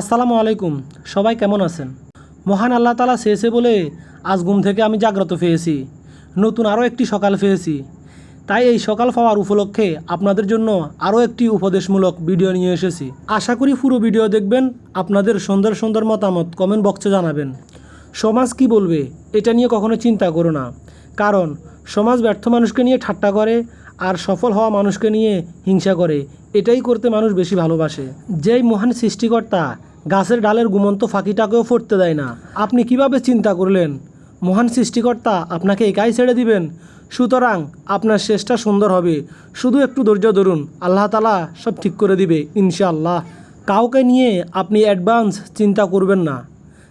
আসসালামু আলাইকুম, সবাই কেমন আছেন? মহান আল্লাহ তালা চেয়েছে বলে আজ ঘুম থেকে আমি জাগ্রত পেয়েছি নতুন আরও একটি সকাল পেয়েছি। তাই এই সকাল পাওয়ার উপলক্ষে আপনাদের জন্য আরও একটি উপদেশমূলক ভিডিও নিয়ে এসেছি। আশা করি পুরো ভিডিও দেখবেন, আপনাদের সুন্দর সুন্দর মতামত কমেন্ট বক্সে জানাবেন। সমাজ কি বলবে, এটা নিয়ে কখনো চিন্তা করো না, কারণ সমাজ ব্যর্থ মানুষকে নিয়ে ঠাট্টা করে আর সফল হওয়া মানুষকে নিয়ে হিংসা করে। এটাই করতে মানুষ বেশি ভালোবাসে। যেই মহান সৃষ্টিকর্তা গাছের ডালের গুমন্ত ফাঁকিটাকেও ফুটতে দেয় না। আপনি কীভাবে চিন্তা করলেন? মহান সৃষ্টিকর্তা আপনাকে একাই ছেড়ে দিবেন? সুতরাং আপনার শেষটা সুন্দর হবে। শুধু একটু ধৈর্য ধরুন। আল্লাহ তালা সব ঠিক করে দিবে, ইনশাআল্লাহ। কাউকে নিয়ে আপনি অ্যাডভান্স চিন্তা করবেন না।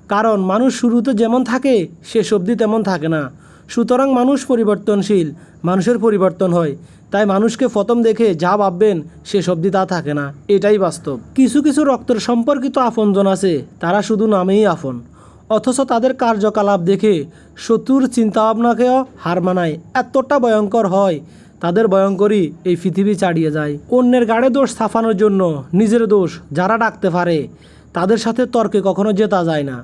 কারণ মানুষ শুরুতে যেমন থাকে, শেষ অবধি তেমন থাকে না। সুতরাং মানুষ পরিবর্তনশীল, মানুষের পরিবর্তন হয়। তাই মানুষকে প্রথম দেখে যা ভাববেন শেষ অবধি তা থাকে না। এটাই বাস্তব। কিছু কিছু রক্তের সম্পর্কিত আপনজন আছে, তারা শুধু নামেই আপন। অথচ তাদের কার্যকলাপ দেখে শত্রুর চিন্তাভাবনাকেও হার মানায়। এতটা ভয়ঙ্কর হয়, তাদের ভয়ঙ্করই এই পৃথিবী ছাড়িয়ে যায়। অন্যের গাড়ে দোষ সাফানোর জন্য নিজের দোষ যারা ডাকতে পারে, তাদের সাথে তর্কে কখনো জেতা যায় না।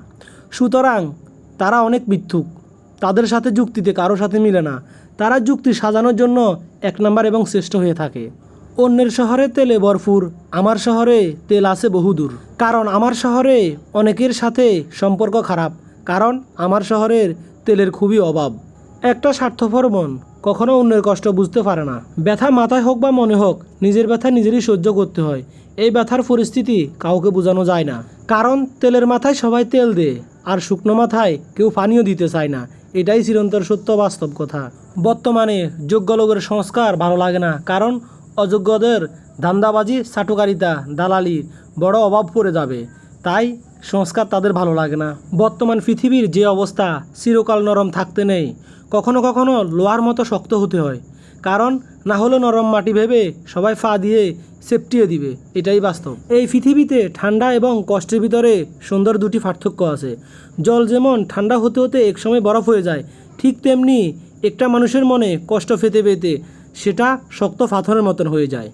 সুতরাং তারা অনেক মিথ্যুক। তাদের সাথে যুক্তিতে কারও সাথে মিলে না। তারা যুক্তি সাজানোর জন্য এক নম্বর এবং শ্রেষ্ঠ হয়ে থাকে। অন্যের শহরে তেলে ভরপুর, আমার শহরে তেল আছে বহুদূর। কারণ আমার শহরে অনেকের সাথে সম্পর্ক খারাপ, কারণ আমার শহরের তেলের খুবই অভাব। একটা স্বার্থপর মন কখনো অন্যের কষ্ট বুঝতে পারে না। ব্যথা মাথায় হোক বা মনে হোক, নিজের ব্যথা নিজেরই সহ্য করতে হয়। এই ব্যথার পরিস্থিতি কাউকে বোঝানো যায় না। কারণ তেলের মাথায় সবাই তেল দেয়, আর শুকনো মাথায় কেউ পানিও দিতে চায় না। এটাই চিরন্তর সত্য বাস্তব কথা। বর্তমানে যোগ্য লোকের সংস্কার ভালো লাগে না, কারণ অযোগ্যদের ধান্দাবাজি চাটুকারিতা দালালি বড় অভাব পড়ে যাবে। তাই সংস্কার তাদের ভালো লাগে না। বর্তমান পৃথিবীর যে অবস্থা, চিরকাল নরম থাকতে নেই। কখনো কখনো লোহার মতো শক্ত হতে হয়। কারণ না হলে নরম মাটি ভেবে সবাই ফা দিয়ে সেপটিয়ে দিবে, এটাই বাস্তব। এই পৃথিবীতে ঠান্ডা এবং কষ্টের ভিতরে সুন্দর দুটি পার্থক্য আছে। জল যেমন ঠান্ডা হতে হতে একসময় বরফ হয়ে যায়, ঠিক তেমনি একটা মানুষের মনে কষ্ট পেতে পেতে সেটা শক্ত পাথরের মতন হয়ে যায়।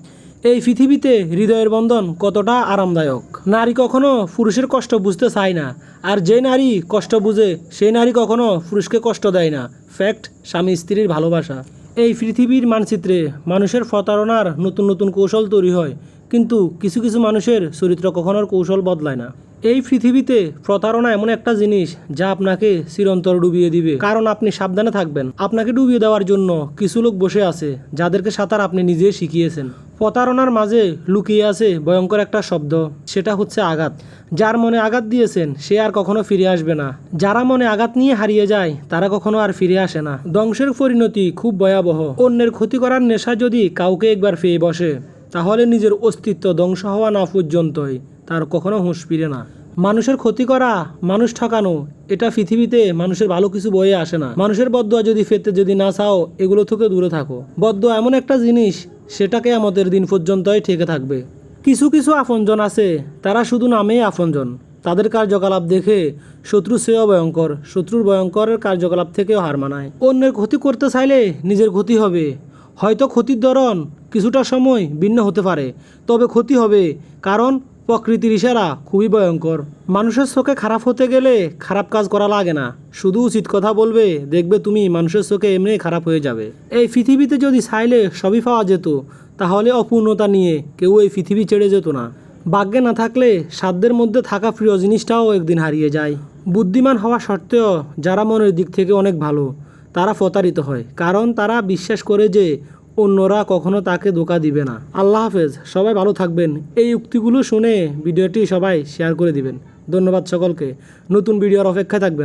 এই পৃথিবীতে হৃদয়ের বন্ধন কতটা আরামদায়ক? নারী কখনো পুরুষের কষ্ট বুঝতে চায় না, আর যে নারী কষ্ট বুঝে সেই নারী কখনো পুরুষকে কষ্ট দেয় না। ফ্যাক্ট স্বামী স্ত্রীর ভালোবাসা। এই পৃথিবীর মানচিত্রে মানুষের প্রতারণার নতুন নতুন কৌশল তৈরি হয়, কিন্তু কিছু কিছু মানুষের চরিত্র কখনোর কৌশল বদলায় না। এই পৃথিবীতে প্রতারণা এমন একটা জিনিস যা আপনাকে চিরন্তর ডুবিয়ে দিবে। কারণ আপনি সাবধানে থাকবেন। আপনাকে ডুবিয়ে দেওয়ার জন্য কিছু লোক বসে আছে, যাদেরকে সাঁতার আপনি নিজে শিখিয়েছেন। প্রতারণার মাঝে লুকিয়ে আছে ভয়ঙ্কর একটা শব্দ, সেটা হচ্ছে আঘাত। যার মনে আঘাত দিয়েছেন, সে আর কখনো ফিরে আসবে না। যারা মনে আঘাত নিয়ে হারিয়ে যায়, তারা কখনো আর ফিরে আসে না। ধ্বংসের পরিণতি খুব ভয়াবহ। অন্যের ক্ষতি করার নেশা যদি কাউকে একবার পেয়ে বসে, তাহলে নিজের অস্তিত্ব ধ্বংস হওয়া না পর্যন্তই। তার কখনো হুঁশ ফিরে না। মানুষের ক্ষতি করা, মানুষ ঠকানো, এটা পৃথিবীতে মানুষের ভালো কিছু বয়ে আসে না। মানুষের বদয়া যদি ফেতে যদি না চাও, এগুলো থেকে দূরে থাকো। বদয়া এমন একটা জিনিস সেটাকে আমাদের দিন পর্যন্তই ঠেকে থাকবে। কিছু কিছু আপনজন আছে, তারা শুধু নামেই আপনজন। তাদের কার্যকলাপ দেখে শত্রু শ্রেয় ভয়ঙ্কর, শত্রুর ভয়ঙ্করের কার্যকলাপ থেকেও হার মানায়। অন্যের ক্ষতি করতে চাইলে নিজের ক্ষতি হবে। হয়তো ক্ষতির ধরন কিছুটা সময় ভিন্ন হতে পারে, তবে ক্ষতি হবে কারণ প্রকৃতির ইশারা খুবই ভয়ঙ্কর। মানুষের চোখে খারাপ হতে গেলে খারাপ কাজ করা লাগে না। শুধু উচিত কথা বলবে, দেখবে তুমি মানুষের চোখে এমনি খারাপ হয়ে যাবে। এই পৃথিবীতে যদি চাইলে সবই পাওয়া যেত, তাহলে অপূর্ণতা নিয়ে কেউ এই পৃথিবী ছেড়ে যেত না। ভাগ্যে না থাকলে সাধ্যের মধ্যে থাকা প্রিয় জিনিসটাও একদিন হারিয়ে যায়। বুদ্ধিমান হওয়া সত্ত্বেও যারা মনের দিক থেকে অনেক ভালো, তারা প্রতারিত হয়। কারণ তারা বিশ্বাস করে যে অন্যরা কখনো তাকে ধোকা দিবে না। আল্লাহ হাফেজ, সবাই ভালো থাকবেন। এই উক্তিগুলো শুনে ভিডিওটি সবাই শেয়ার করে দিবেন। ধন্যবাদ সকলকে। নতুন ভিডিওর অপেক্ষায় থাকবেন।